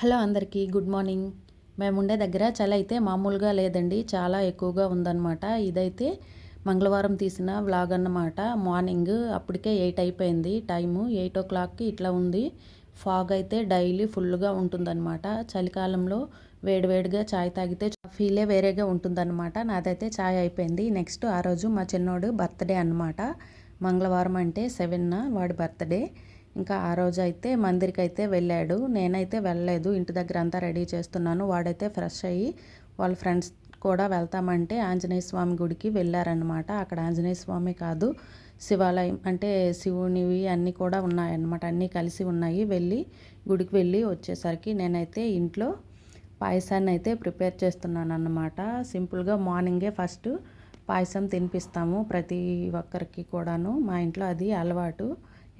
Hello అందరికీ good morning. మేము ఉండే దగ్గర చలి అయితే మామూలుగా లేదండి చాలా ఎక్కువగా ఉందన్నమాట. ఇదైతే మంగళవారం తీసిన వ్లాగ్ అన్నమాట. మార్నింగ్ అప్పటికే ఎయిట్ అయిపోయింది టైము ఎయిట్ ఓ క్లాక్కి ఇట్లా ఉంది. ఫాగ్ అయితే డైలీ ఫుల్గా ఉంటుందన్నమాట. చలికాలంలో వేడివేడిగా చాయ్ తాగితే ఫీలే వేరేగా ఉంటుందన్నమాట. నాదైతే చాయ్ అయిపోయింది. నెక్స్ట్ ఆ రోజు మా చిన్నోడు బర్త్డే అనమాట మంగళవారం అంటే సెవెన్న వాడి బర్త్డే. ఇంకా ఆ రోజు అయితే మందిరికి అయితే వెళ్ళాడు. నేనైతే వెళ్ళలేదు. ఇంటి దగ్గర అంతా రెడీ చేస్తున్నాను. వాడైతే ఫ్రెష్ అయ్యి వాళ్ళ ఫ్రెండ్స్ కూడా వెళ్తామంటే ఆంజనేయ స్వామి గుడికి వెళ్ళారనమాట అక్కడ ఆంజనేయ స్వామి కాదు శివాలయం అంటే శివునివి అన్నీ కూడా ఉన్నాయన్నమాట. అన్నీ కలిసి ఉన్నాయి. వెళ్ళి గుడికి వెళ్ళి వచ్చేసరికి నేనైతే ఇంట్లో పాయసాన్ని అయితే ప్రిపేర్ చేస్తున్నాను అన్నమాట సింపుల్గా మార్నింగే ఫస్ట్ పాయసం తినిపిస్తాము ప్రతి ఒక్కరికి కూడాను. మా ఇంట్లో అది అలవాటు.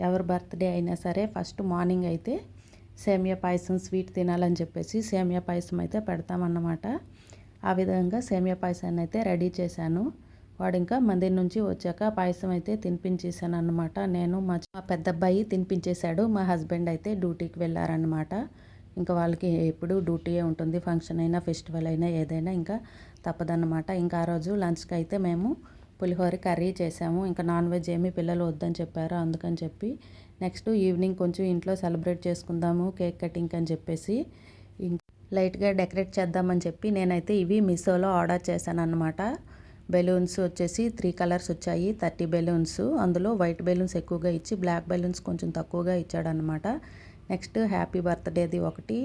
ఎవరి బర్త్డే అయినా సరే ఫస్ట్ మార్నింగ్ అయితే సేమియా పాయసం స్వీట్ తినాలని చెప్పేసి సేమియా పాయసం అయితే పెడతామన్నమాట. ఆ విధంగా సేమియా పాయసాన్ని అయితే రెడీ చేశాను. వాడు ఇంకా మందిర్ నుంచి వచ్చాక పాయసం అయితే తినిపించేశాను అనమాట నేను మా పెద్ద అబ్బాయి తినిపించేశాడు. మా హస్బెండ్ అయితే డ్యూటీకి వెళ్ళారనమాట ఇంకా వాళ్ళకి ఎప్పుడు డ్యూటీయే ఉంటుంది. ఫంక్షన్ అయినా ఫెస్టివల్ అయినా ఏదైనా ఇంకా తప్పదన్నమాట. ఇంకా ఆ రోజు లంచ్కి అయితే మేము పులిహోర కర్రీ చేసాము. ఇంకా నాన్ వెజ్ ఏమీ పిల్లలు వద్దని చెప్పారు. అందుకని చెప్పి నెక్స్ట్ ఈవినింగ్ కొంచెం ఇంట్లో సెలబ్రేట్ చేసుకుందాము కేక్ కటింగ్ అని చెప్పేసి లైట్గా డెకరేట్ చేద్దామని చెప్పి నేనైతే ఇవి మీషోలో ఆర్డర్ చేశాను అనమాట బెలూన్స్ వచ్చేసి త్రీ కలర్స్ వచ్చాయి. థర్టీ బెలూన్స్ అందులో వైట్ బెలూన్స్ ఎక్కువగా ఇచ్చి బ్లాక్ బెలూన్స్ కొంచెం తక్కువగా ఇచ్చాడనమాట నెక్స్ట్ హ్యాపీ బర్త్డేది ఒకటి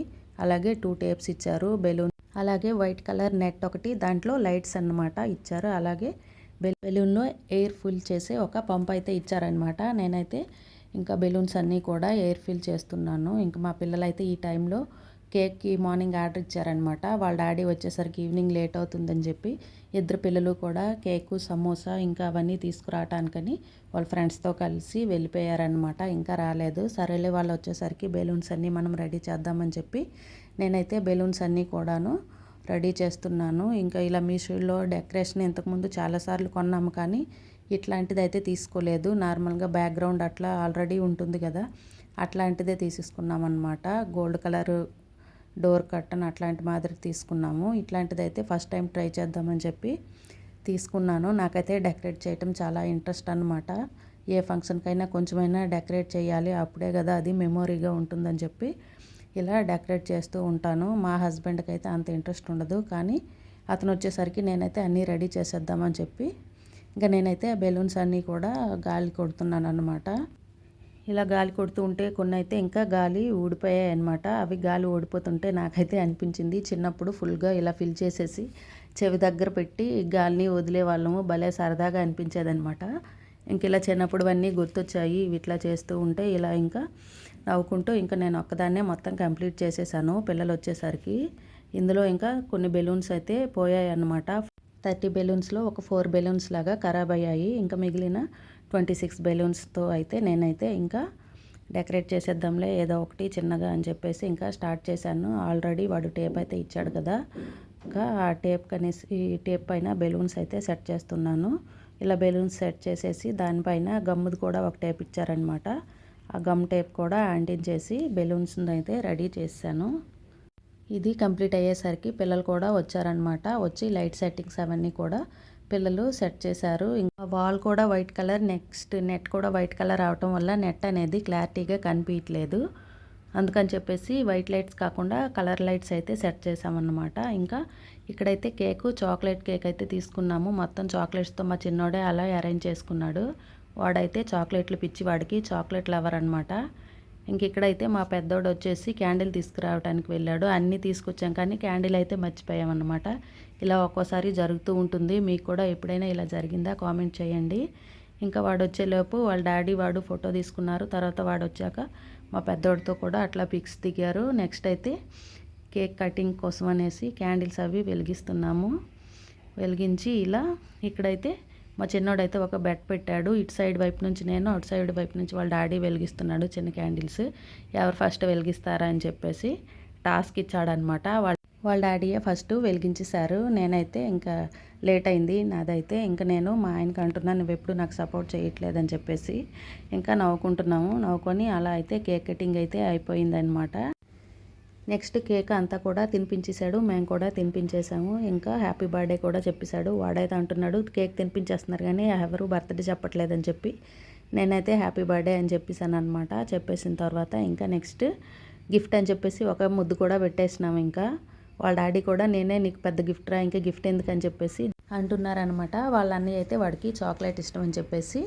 అలాగే టూ టేప్స్ ఇచ్చారు. బెలూన్ అలాగే వైట్ కలర్ నెట్ ఒకటి దాంట్లో లైట్స్ అన్నమాట ఇచ్చారు. అలాగే బెలూన్లో ఎయిర్ ఫిల్ చేసే ఒక పంప్ అయితే ఇచ్చారనమాట నేనైతే ఇంకా బెలూన్స్ అన్నీ కూడా ఎయిర్ ఫిల్ చేస్తున్నాను. ఇంకా మా పిల్లలైతే ఈ టైంలో కేక్కి మార్నింగ్ ఆర్డర్ ఇచ్చారనమాట వాళ్ళ డాడీ వచ్చేసరికి ఈవినింగ్ లేట్ అవుతుందని చెప్పి ఇద్దరు పిల్లలు కూడా కేకు సమోసా ఇంకా అవన్నీ తీసుకురావటానికని వాళ్ళ ఫ్రెండ్స్తో కలిసి వెళ్ళిపోయారనమాట ఇంకా రాలేదు. సరేలే వాళ్ళు వచ్చేసరికి బెలూన్స్ అన్నీ మనం రెడీ చేద్దామని చెప్పి నేనైతే బెలూన్స్ అన్నీ కూడాను రెడీ చేస్తున్నాను. ఇంకా ఇలా మీషోలో డెకరేషన్ ఇంతకుముందు చాలాసార్లు కొన్నాము కానీ ఇట్లాంటిది అయితే తీసుకోలేదు. నార్మల్గా బ్యాక్గ్రౌండ్ అట్లా ఆల్రెడీ ఉంటుంది కదా అట్లాంటిదే తీసేసుకున్నాం అనమాట గోల్డ్ కలర్ డోర్ కట్టన్ అట్లాంటి మాదిరి తీసుకున్నాము. ఇట్లాంటిది అయితే ఫస్ట్ టైం ట్రై చేద్దామని చెప్పి తీసుకున్నాను. నాకైతే డెకరేట్ చేయటం చాలా ఇంట్రెస్ట్ అనమాట ఏ ఫంక్షన్కైనా కొంచెమైనా డెకరేట్ చేయాలి అప్పుడే కదా అది మెమొరీగా ఉంటుందని చెప్పి ఇలా డెకరేట్ చేస్తూ ఉంటాను. మా హస్బెండ్కి అయితే అంత ఇంట్రెస్ట్ ఉండదు. కానీ అతను వచ్చేసరికి నేనైతే అన్నీ రెడీ చేసేద్దామని చెప్పి ఇంకా నేనైతే బెలూన్స్ అన్నీ కూడా గాలి కొడుతున్నాను అనమాట ఇలా గాలి కొడుతూ ఉంటే కొన్ని అయితే ఇంకా గాలి ఊడిపోయాయి అనమాట అవి గాలి ఓడిపోతుంటే నాకైతే అనిపించింది చిన్నప్పుడు ఫుల్గా ఇలా ఫిల్ చేసేసి చెవి దగ్గర పెట్టి గాలిని వదిలే వాళ్ళము భలే సరదాగా అనిపించేదనమాట ఇంక ఇలా చిన్నప్పుడు అన్నీ గుర్తొచ్చాయి. ఇట్లా చేస్తూ ఉంటే ఇలా ఇంకా నవ్వుకుంటూ ఇంకా నేను ఒక్కదాన్నే మొత్తం కంప్లీట్ చేసేసాను పిల్లలు వచ్చేసరికి ఇందులో ఇంకా కొన్ని బెలూన్స్ అయితే పోయాయి అన్నమాట థర్టీ బెలూన్స్లో ఒక ఫోర్ బెలూన్స్ లాగా ఖరాబ్ అయ్యాయి. ఇంకా మిగిలిన ట్వంటీ సిక్స్ బెలూన్స్తో అయితే నేనైతే ఇంకా డెకరేట్ చేసేద్దాంలే ఏదో ఒకటి చిన్నగా అని చెప్పేసి ఇంకా స్టార్ట్ చేశాను. ఆల్రెడీ వాడు టేప్ అయితే ఇచ్చాడు కదా. ఇంకా ఆ టేప్ కనేసి టేప్ పైన బెలూన్స్ అయితే సెట్ చేస్తున్నాను. ఇలా బెలూన్స్ సెట్ చేసేసి దానిపైన గమ్ముది కూడా ఒక టేప్ ఇచ్చారనమాట ఆ గమ్ టేప్ కూడా అంటించేసి బెలూన్స్ అయితే రెడీ చేశాను. ఇది కంప్లీట్ అయ్యేసరికి పిల్లలు కూడా వచ్చారనమాట వచ్చి లైట్ సెట్టింగ్స్ అవన్నీ కూడా పిల్లలు సెట్ చేశారు. ఇంకా వాల్ కూడా వైట్ కలర్ నెక్స్ట్ నెట్ కూడా వైట్ కలర్ అవటం వల్ల నెట్ అనేది క్లారిటీగా కనిపించట్లేదు అందుకని చెప్పేసి వైట్ లైట్స్ కాకుండా కలర్ లైట్స్ అయితే సెట్ చేసామన్నమాట. ఇంకా ఇక్కడైతే కేకు చాక్లెట్ కేక్ అయితే తీసుకున్నాము. మొత్తం చాక్లెట్స్తో మా చిన్నోడే అలా అరేంజ్ చేసుకున్నాడు. వాడైతే చాక్లెట్లు పిచ్చి వాడికి చాక్లెట్ లవర్ అనమాట ఇంక ఇక్కడైతే మా పెద్దోడు వచ్చేసి క్యాండిల్ తీసుకురావడానికి వెళ్ళాడు. అన్నీ తీసుకొచ్చాం కానీ క్యాండిల్ అయితే మర్చిపోయామన్నమాట. ఇలా ఒక్కోసారి జరుగుతూ ఉంటుంది. మీకు కూడా ఎప్పుడైనా ఇలా జరిగిందా కామెంట్ చేయండి. ఇంకా వాడు వచ్చేలోపు వాళ్ళ డాడీ వాడు ఫోటో తీసుకున్నారు. తర్వాత వాడు వచ్చాక మా పెద్దోడితో కూడా అట్లా పిక్స్ దిగారు. నెక్స్ట్ అయితే కేక్ కటింగ్ కోసం అనేసి క్యాండిల్స్ అవి వెలిగిస్తున్నాము. వెలిగించి ఇలా ఇక్కడైతే మా చిన్నోడైతే ఒక బెడ్ పెట్టాడు. ఇటు సైడ్ వైపు నుంచి నేను అటు సైడ్ వైపు నుంచి వాళ్ళ డాడీ వెలిగిస్తున్నాడు చిన్న క్యాండిల్స్. ఎవరు ఫస్ట్ వెలిగిస్తారా అని చెప్పేసి టాస్క్ ఇచ్చాడనమాట వాళ్ళ వాళ్ళ డాడీయే ఫస్ట్ వెలిగించేశారు. నేనైతే ఇంకా లేట్ అయింది నాదైతే ఇంకా నేను మా ఆయనకి అంటున్నాను నువ్వు ఎప్పుడు నాకు సపోర్ట్ చేయట్లేదని చెప్పేసి ఇంకా నవ్వుకుంటున్నాము. నవ్వుకొని అలా అయితే కేక్ కటింగ్ అయితే అయిపోయిందనమాట నెక్స్ట్ కేక్ అంతా కూడా తినిపించేశాడు. మేము కూడా తినిపించేసాము. ఇంకా హ్యాపీ బర్త్డే కూడా చెప్పేశాడు. వాడైతే అంటున్నాడు కేక్ తినిపించేస్తున్నారు కానీ ఎవరు బర్త్డే చెప్పట్లేదని చెప్పి. నేనైతే హ్యాపీ బర్త్డే అని చెప్పేసాను అనమాట చెప్పేసిన తర్వాత ఇంకా నెక్స్ట్ గిఫ్ట్ అని చెప్పేసి ఒక ముద్దు కూడా పెట్టేసినాము ఇంకా. వాళ్ళ డాడీ కూడా నేనే నీకు పెద్ద గిఫ్ట్ రా ఇంకా గిఫ్ట్ ఎందుకని చెప్పేసి అంటున్నారనమాట. వాళ్ళ అన్నయ్య అయితే వాడికి చాక్లెట్ ఇష్టం అని చెప్పేసి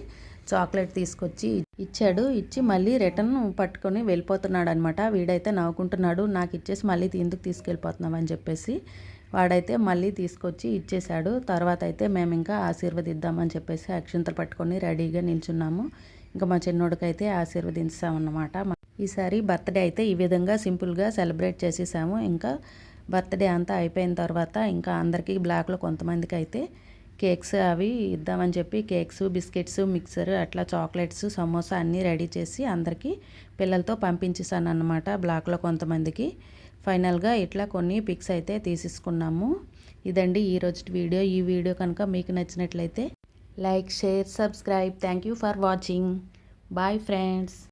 చాక్లెట్ తీసుకొచ్చి ఇచ్చాడు. ఇచ్చి మళ్ళీ రిటర్న్ పట్టుకొని వెళ్ళిపోతున్నాడు అనమాట వీడైతే నవ్వుకుంటున్నాడు. నాకు ఇచ్చేసి మళ్ళీ ఎందుకు తీసుకెళ్ళిపోతున్నావు అని చెప్పేసి వాడైతే మళ్ళీ తీసుకొచ్చి ఇచ్చేశాడు. తర్వాత అయితే మేము ఇంకా ఆశీర్వదిద్దామని చెప్పేసి అక్షంతలు పట్టుకొని రెడీగా నిల్చున్నాము. ఇంకా మా చిన్నోడికైతే ఆశీర్వదించామన్నమాట. ఈసారి బర్త్డే అయితే ఈ విధంగా సింపుల్గా సెలబ్రేట్ చేసేసాము. ఇంకా బర్త్డే అంతా అయిపోయిన తర్వాత ఇంకా అందరికీ బ్లాక్లో కొంతమందికి అయితే కేక్స్ అవి ఇద్దామని చెప్పి కేక్స్ బిస్కెట్స్ మిక్సర్ అట్లా చాక్లెట్స్ సమోసా అన్నీ రెడీ చేసి అందరికీ పిల్లలతో పంపించేసాను అనమాట బ్లాక్లో కొంతమందికి. ఫైనల్గా ఇట్లా కొన్ని పిక్స్ అయితే తీసేసుకున్నాము. ఇదండి ఈరోజు వీడియో. ఈ వీడియో కనుక మీకు నచ్చినట్లయితే like share subscribe. Thank you for watching. Bye friends.